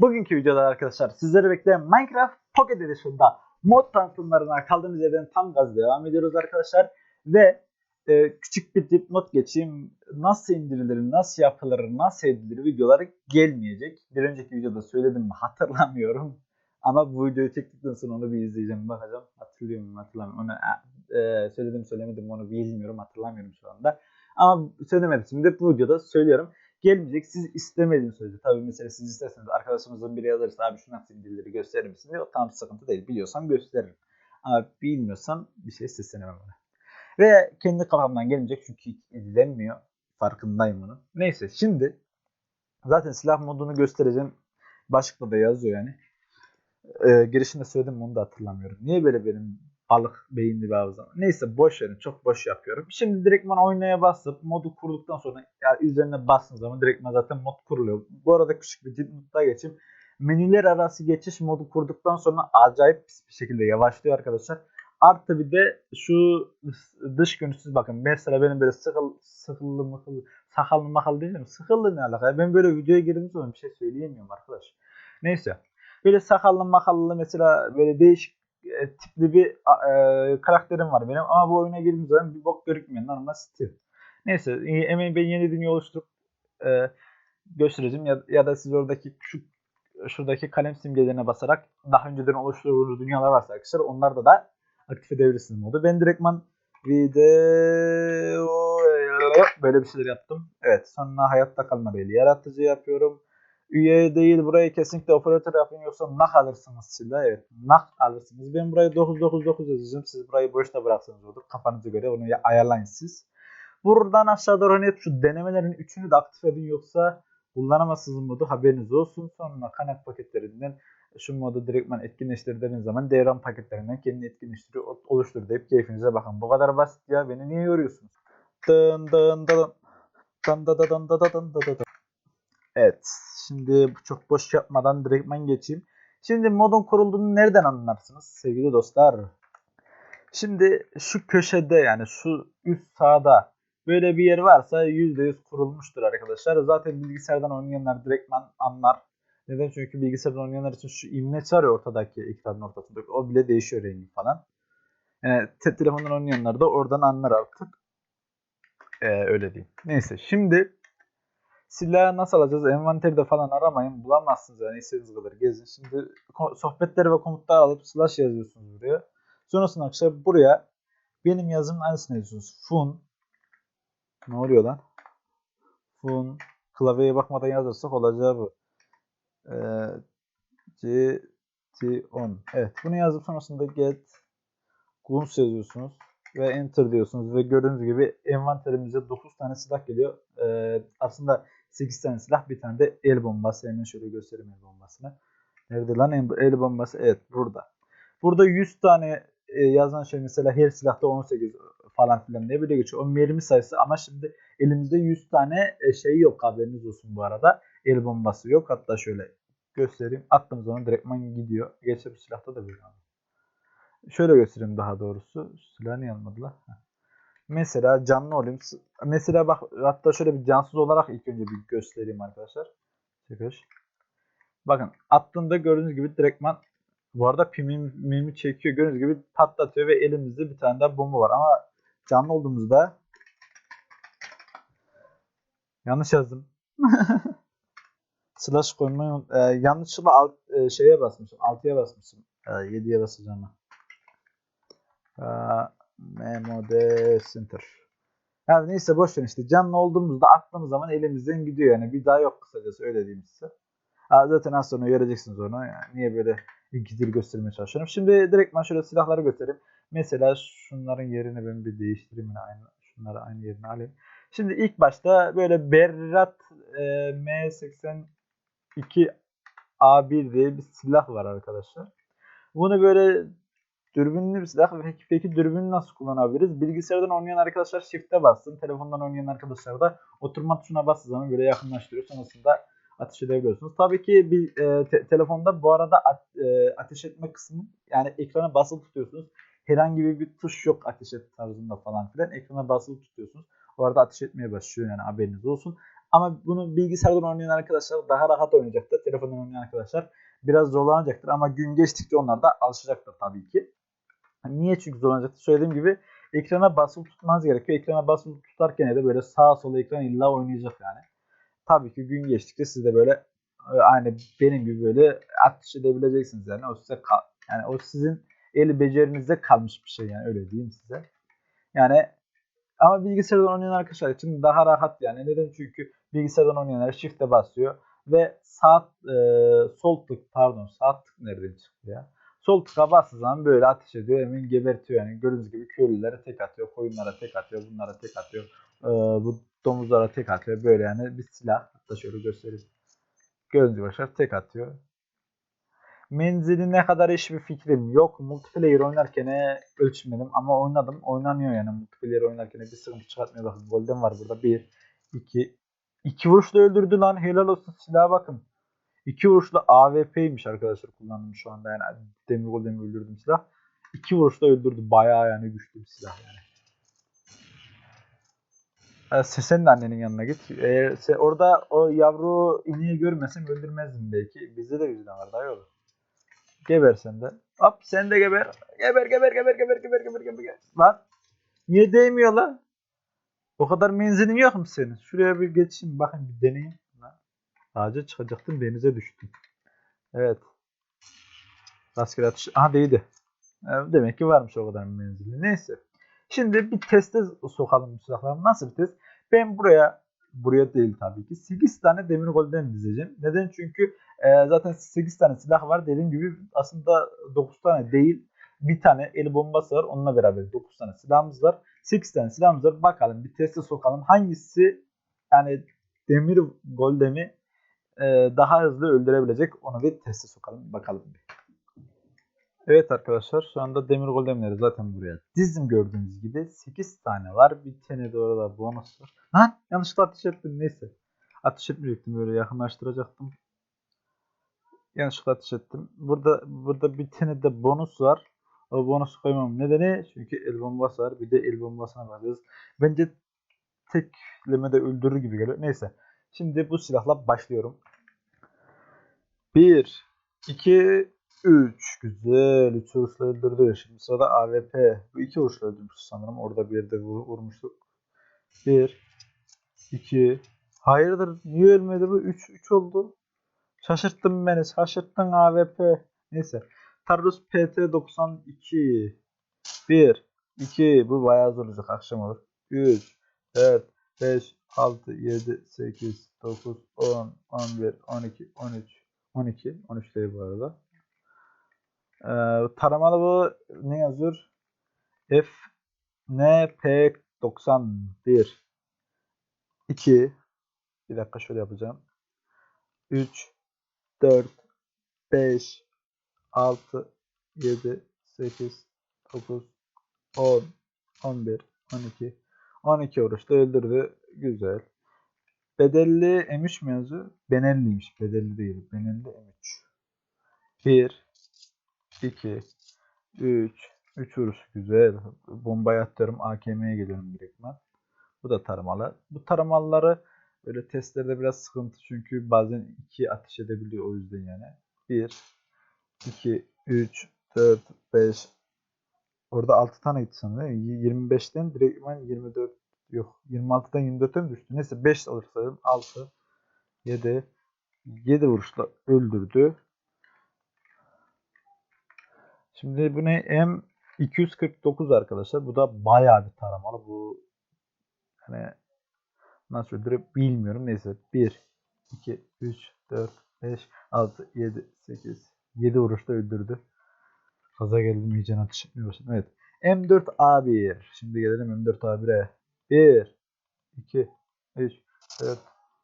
Bugünkü videoda arkadaşlar sizleri bekleyen Minecraft Pocket Edition'da mod tanıtımlarına kaldığımız yerden tam gaz devam ediyoruz arkadaşlar. Ve e, küçük bir dipnot geçeyim. Nasıl indirilir, nasıl yapılır, nasıl edilir videoları gelmeyecek. Bir önceki videoda söyledim mi hatırlamıyorum. Ama bu videoyu çektikten sonra onu bir izleyeceğim bakacağım. Hatırlıyor muyum hatırlamıyorum. Onu e, söyledim söylemedim onu bilmiyorum hatırlamıyorum şu anda. Ama söylemedim şimdi bu videoda söylüyorum gelmeyecek. Siz istemediğiniz sürece. Tabii mesela siz isterseniz arkadaşımızın biri yazarsa abi şu nasıl indirilir gösterir misin diye o tam sıkıntı değil. Biliyorsam gösteririm. Ama bilmiyorsam bir şey seslenemem ona. Ve kendi kafamdan gelmeyecek çünkü hiç izlenmiyor. Farkındayım bunun. Neyse şimdi zaten silah modunu göstereceğim. Başlıkta da yazıyor yani. Ee, girişinde söyledim onu da hatırlamıyorum. Niye böyle benim balık beyinli bir hafızam. Neyse boş verin. Çok boş yapıyorum. Şimdi direktman oynaya basıp modu kurduktan sonra yani üzerine bastığınız zaman direktman zaten mod kuruluyor. Bu arada küçük bir notla geçeyim. Menüler arası geçiş modu kurduktan sonra acayip pis bir şekilde yavaşlıyor arkadaşlar. Artı bir de şu dış görünüşsüz bakın. Mesela benim böyle sıkıl, sıkıllı mıkıllı, sakallı makallı diyeceğim. Sıkıllı ne alaka? Ben böyle videoya girdiğim zaman bir şey söyleyemiyorum arkadaş. Neyse. Böyle sakallı makallı mesela böyle değişik e, tipli bir e, karakterim var benim. Ama bu oyuna girdiğim zaman bir bok görükmüyor. Normal stil. Neyse emeği ben yeni dünya oluşturup e, göstereceğim. Ya, ya da siz oradaki şu şuradaki kalem simgelerine basarak daha önceden oluşturduğunuz dünyalar varsa arkadaşlar onlarda da aktif edebilirsiniz modu. Ben direktman video böyle bir şeyler yaptım. Evet sonra hayatta kalma değil. Yaratıcı yapıyorum üye değil burayı kesinlikle operatör yapın yoksa nak alırsınız silah. Evet nak alırsınız. Ben burayı 999 yazacağım. Siz burayı boşta bıraksanız olur. Kafanıza göre onu ayarlayın siz. Buradan aşağı doğru hani şu denemelerin üçünü de aktif edin yoksa kullanamazsınız modu haberiniz olsun. Sonra kaynak paketlerinden şu modu direktman etkinleştirdiğiniz zaman devran paketlerinden kendini etkinleştiriyor oluştur deyip keyfinize bakın. Bu kadar basit ya beni niye yoruyorsunuz? Dın dın dın dın dın dın dın dın dın dın dın Evet. Şimdi çok boş yapmadan direktman geçeyim. Şimdi modun kurulduğunu nereden anlarsınız sevgili dostlar? Şimdi şu köşede yani şu üst sağda böyle bir yer varsa %100 kurulmuştur arkadaşlar. Zaten bilgisayardan oynayanlar direktman anlar. Neden? Çünkü bilgisayardan oynayanlar için şu imleç var ya ortadaki ekranın ortasındaki o bile değişiyor rengi falan. Yani te telefondan oynayanlar da oradan anlar artık. Ee, öyle diyeyim. Neyse şimdi Silahı nasıl alacağız? Envanterde falan aramayın. Bulamazsınız yani istediğiniz kadar gezin. Şimdi sohbetleri ve komutları alıp slash yazıyorsunuz buraya. Sonrasında arkadaşlar buraya benim yazımın aynısını yazıyorsunuz. Fun ne oluyor lan? Fun klavyeye bakmadan yazırsak olacağı bu. Ee, C T on. Evet bunu yazıp sonrasında get guns yazıyorsunuz ve enter diyorsunuz ve gördüğünüz gibi envanterimize 9 tane silah geliyor. Ee, aslında 8 tane silah bir tane de el bombası. Hemen şöyle göstereyim el bombasını. Nerede lan el bombası? Evet burada. Burada 100 tane e, yazan şey mesela her silahta 18 falan filan diye böyle geçiyor. O mermi sayısı ama şimdi elimizde 100 tane e, şey yok haberiniz olsun bu arada. El bombası yok. Hatta şöyle göstereyim. Attığım zaman direktman gidiyor. Bu silahta da böyle. Şöyle göstereyim daha doğrusu. Silah niye almadılar? Mesela canlı olayım. Mesela bak hatta şöyle bir cansız olarak ilk önce bir göstereyim arkadaşlar. Çıkış. Bakın attığında gördüğünüz gibi direktman bu arada pimimi çekiyor. Gördüğünüz gibi patlatıyor ve elimizde bir tane daha bomba var. Ama canlı olduğumuzda yanlış yazdım. Slash koymayı e, yanlışlıkla alt, e, şeye basmışım. 6'ya basmışım. E, 7'ye basacağım. E, Memode Center. Yani neyse boş ver işte canlı olduğumuzda attığımız zaman elimizden gidiyor yani bir daha yok kısacası öyle diyeyim size. Ha, zaten az sonra göreceksiniz onu. Yani niye böyle ikidir göstermeye çalışıyorum. Şimdi direkt ben şöyle silahları göstereyim. Mesela şunların yerini ben bir değiştireyim yine aynı. Şunları aynı yerine alayım. Şimdi ilk başta böyle Berrat e, M82 A1 diye bir silah var arkadaşlar. Bunu böyle Dürbünlü bir silah. Peki, peki dürbünü nasıl kullanabiliriz? Bilgisayardan oynayan arkadaşlar shift'e bassın. Telefondan oynayan arkadaşlar da oturma tuşuna bastığı zaman böyle yakınlaştırıyor. Sonrasında ateş edebiliyorsunuz. Tabii ki bir e, te, telefonda bu arada at, e, ateş etme kısmı yani ekrana basılı tutuyorsunuz. Herhangi bir tuş yok ateş et tarzında falan filan. Ekrana basılı tutuyorsunuz. O arada ateş etmeye başlıyor yani haberiniz olsun. Ama bunu bilgisayardan oynayan arkadaşlar daha rahat oynayacaktır. Telefondan oynayan arkadaşlar biraz zorlanacaktır. Ama gün geçtikçe onlar da alışacaktır tabii ki. Niye? Çünkü zorlanacaktır. Söylediğim gibi ekrana basılı tutmanız gerekiyor. Ekrana basılı tutarken de böyle sağa sola ekran illa oynayacak yani. Tabii ki gün geçtikçe siz de böyle e, aynı benim gibi böyle atış edebileceksiniz yani. O size kal- yani o sizin el becerinizde kalmış bir şey yani öyle diyeyim size. Yani ama bilgisayardan oynayan arkadaşlar için daha rahat yani. Neden? Çünkü bilgisayardan oynayanlar shift'e basıyor ve sağ e, sol tık pardon sağ tık nereden çıktı ya? Sol tıka bastığı zaman böyle ateş ediyor. Hemen gebertiyor yani. Gördüğünüz gibi köylülere tek atıyor. Koyunlara tek atıyor. Bunlara tek atıyor. Ee, bu domuzlara tek atıyor. Böyle yani bir silah. Hatta şöyle göstereyim. Gördüğünüz gibi arkadaşlar tek atıyor. Menzili ne kadar hiçbir fikrim yok. Multiplayer oynarken ölçmedim ama oynadım. Oynanıyor yani multiplayer oynarken bir sıkıntı çıkartmıyor. Bakın golden var burada. 1, 2, 2 vuruşla öldürdü lan. Helal olsun silaha bakın. 2 vuruşla AWP'ymiş arkadaşlar kullandım şu anda yani demir golden öldürdüm silah. 2 vuruşla öldürdü. Bayağı yani güçlü bir silah yani. Sen de annenin yanına git. Eğer orada o yavru ineği görmesem öldürmezdim belki. Bizde de yüzüne var daha iyi olur. Geber sen de. Hop sen de geber. Geber geber geber geber geber geber geber. Lan niye değmiyor lan? O kadar menzilin yok mu senin? Şuraya bir geçeyim bakın bir deneyeyim. Ağaca çıkacaktım denize düştüm. Evet. Rastgele atış. Aha değdi. Ee, Demek ki varmış o kadar menzili. Neyse. Şimdi bir teste sokalım bu silahları. Nasıl bir test? Ben buraya buraya değil tabii ki 8 tane demir golden dizeceğim. Neden? Çünkü e, zaten 8 tane silah var. Dediğim gibi aslında 9 tane değil. Bir tane el bombası var. Onunla beraber 9 tane silahımız var. 8 tane silahımız var. Bakalım bir teste sokalım. Hangisi yani demir goldemi e, daha hızlı öldürebilecek onu bir teste sokalım. Bakalım bir. Evet arkadaşlar şu anda demir golemleri zaten buraya dizdim gördüğünüz gibi 8 tane var. Bir tane de orada bonus var. Lan yanlışlıkla ateş ettim neyse. Ateş etmeyecektim böyle yakınlaştıracaktım. Yanlışlıkla ateş ettim. Burada burada bir tane de bonus var. O bonusu koymam nedeni çünkü el bombası var. Bir de el bombasına bakacağız. Bence teklemede öldürür gibi geliyor. Neyse. Şimdi bu silahla başlıyorum. 1 2 3 güzel. 3 vuruşla öldürdü. Şimdi sırada AWP. Bu 2 vuruşla öldürmüş sanırım. Orada bir yerde vur, vurmuştuk. 1 2 Hayırdır? Niye ölmedi bu? 3 3 oldu. Şaşırttın beni. Şaşırttın AWP. Neyse. Tarrus PT92 1 2 Bu bayağı zor olacak. Akşam olur. 3 4 5 6 7 8 9 10 11 12 13 12 13 değil bu arada. Ee, taramalı bu ne yazıyor? F N P 91 2 bir dakika şöyle yapacağım. 3 4 5 6 7 8 9 10 11 12 12 vuruşta öldürdü. Güzel. Bedelli M3 mi yazıyor? Benelliymiş. Bedelli değil. Benelli M3. 1 2 3 3 vuruş güzel. Bombayı atıyorum. AKM'ye geliyorum direktman. Bu da taramalı. Bu taramalıları böyle testlerde biraz sıkıntı çünkü bazen 2 ateş edebiliyor o yüzden yani. 1 2 3 4 5 Orada 6 tane gitti sanırım. 25'ten direktman 24 yok 26'dan 24'e mi düştü? Neyse 5 alırsa 6 7 7 vuruşla öldürdü. Şimdi bu ne? M249 arkadaşlar. Bu da bayağı bir taramalı. Bu hani nasıl öldürüp bilmiyorum. Neyse 1 2 3 4 5 6 7 8 7 vuruşta öldürdü. Kaza geldim etmeye başladım. Evet. M4A1. Şimdi gelelim M4A1'e. 1 2 3 4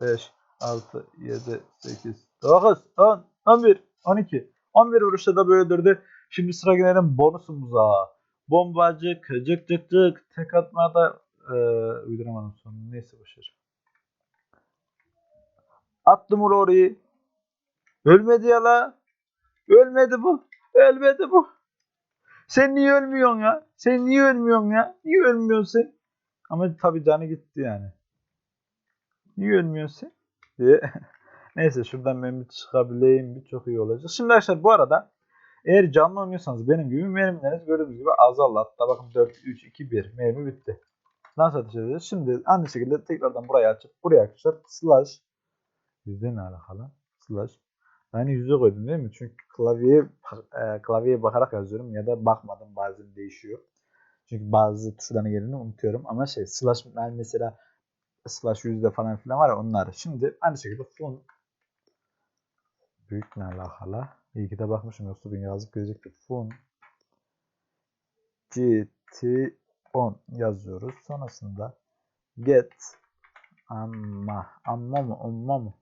5 6 7 8 9 10 11 12 11 vuruşta da böyle öldürdü. Şimdi sıra gelelim bonusumuza. Bombacık, cık cık cık, tek atmada e, uyduramadım sonunu. Neyse boşver. Attım orayı. Ölmedi ya la. Ölmedi bu. Ölmedi bu. Sen niye ölmüyorsun ya? Sen niye ölmüyorsun ya? Niye ölmüyorsun sen? Ama tabii canı gitti yani. Niye ölmüyorsun sen? diye. Neyse şuradan ben bir çıkabileyim bir çok iyi olacak. Şimdi arkadaşlar bu arada eğer canlı oynuyorsanız benim gibi mermileriniz gördüğünüz gibi azaldı. Hatta bakın 4, 3, 2, 1 mermi bitti. Nasıl ateş edeceğiz? Şimdi aynı şekilde tekrardan buraya açıp buraya arkadaşlar slash yüzde ne alakalı? Slash yani yüzde koydum değil mi? Çünkü klavyeye e, klavyeye bakarak yazıyorum ya da bakmadım bazen değişiyor. Çünkü bazı tuşların yerini unutuyorum ama şey slash mesela slash yüzde falan filan var ya onlar. Şimdi aynı şekilde font büyük ne alakalı? İyi ki de bakmışım yoksa ben yazıp görecektim. Font gt 10 yazıyoruz. Sonrasında get amma amma mı amma mı?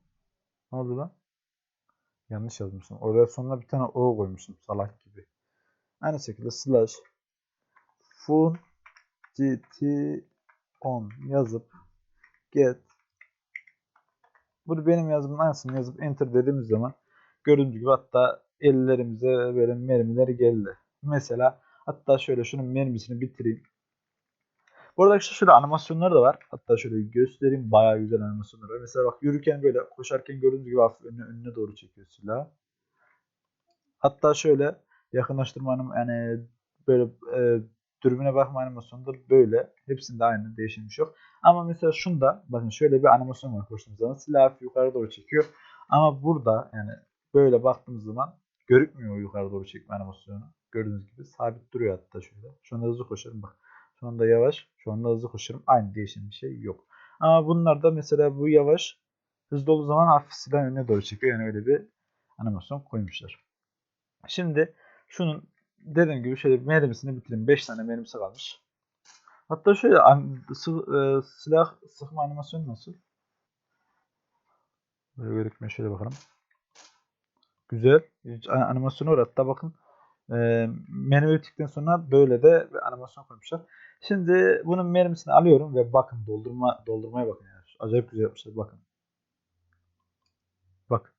Ne oldu lan? Yanlış yazmışım. Oraya sonuna bir tane o koymuşum salak gibi. Aynı şekilde slash fun gt 10 yazıp get bunu benim yazımın aynısını yazıp enter dediğimiz zaman gördüğünüz gibi hatta ellerimize böyle mermileri geldi. Mesela hatta şöyle şunun mermisini bitireyim. Bu arada işte şöyle animasyonları da var. Hatta şöyle göstereyim. Bayağı güzel animasyonlar var. Mesela bak yürürken böyle koşarken gördüğünüz gibi hafif önüne, önüne doğru çekiyor silahı. Hatta şöyle yakınlaştırma anim yani böyle e, dürbüne bakma animasyonu da böyle. Hepsinde aynı değişim bir şey yok. Ama mesela şunda bakın şöyle bir animasyon var koştuğumuz zaman hafif yukarı doğru çekiyor. Ama burada yani böyle baktığımız zaman görükmüyor yukarı doğru çekme animasyonu. Gördüğünüz gibi sabit duruyor hatta şöyle. Şu anda hızlı koşarım bak. Şu anda yavaş, şu anda hızlı koşarım. Aynı değişen bir şey yok. Ama bunlarda mesela bu yavaş, hızlı olduğu zaman hafif önüne doğru çekiyor. Yani öyle bir animasyon koymuşlar. Şimdi şunun dediğim gibi şöyle mermisini bitireyim. 5 tane mermisi kalmış. Hatta şöyle e, silah sıkma animasyonu nasıl? Böyle gözükmüyor. Şöyle bakalım. Güzel. Animasyonu var. Hatta bakın e, menü bittikten sonra böyle de animasyon koymuşlar. Şimdi bunun mermisini alıyorum ve bakın doldurma doldurmaya bakın yani. Acayip güzel yapmışlar bakın. Bak.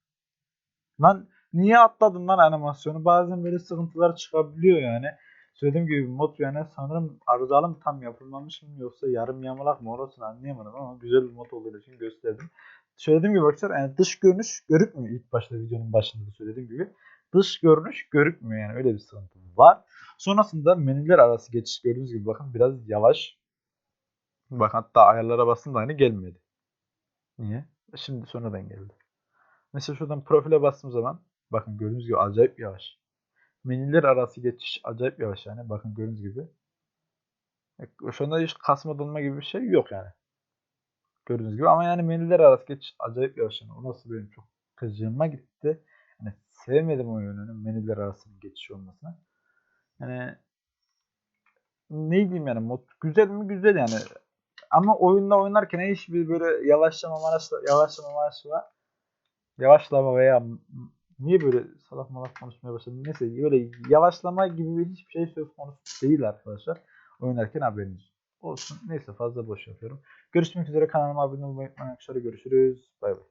Lan niye atladın lan animasyonu? Bazen böyle sıkıntılar çıkabiliyor yani. Söylediğim gibi mod yani sanırım arızalı mı tam yapılmamış mı yoksa yarım yamalak mı orasını anlayamadım ama güzel bir mod olduğu için gösterdim. Söylediğim gibi arkadaşlar yani dış görünüş görükmüyor ilk başta videonun başında da söylediğim gibi. Dış görünüş görükmüyor yani öyle bir sıkıntı var. Sonrasında menüler arası geçiş gördüğünüz gibi bakın biraz yavaş. Bak hatta ayarlara bastım da aynı gelmedi. Niye? Şimdi sonradan geldi. Mesela şuradan profile bastığım zaman bakın gördüğünüz gibi acayip yavaş. Menüler arası geçiş acayip yavaş yani. Bakın gördüğünüz gibi. E, Şu anda hiç kasma donma gibi bir şey yok yani. Gördüğünüz gibi ama yani menüler arası geçiş acayip yavaş yani. O nasıl benim çok kızcığıma gitti. Sevmedim o yönünün menüler arasının geçiş olmasını. Yani ne diyeyim yani mod güzel mi güzel yani. Ama oyunda oynarken hiçbir böyle yavaşlama maraşla, yavaşlama maraşla yavaşlama veya niye böyle salak malak konuşmaya başladım. Neyse böyle yavaşlama gibi bir hiçbir şey söz konusu değil arkadaşlar. Oynarken haberiniz olsun. Neyse fazla boş yapıyorum. Görüşmek üzere kanalıma abone olmayı unutmayın. Görüşürüz. Bay bay.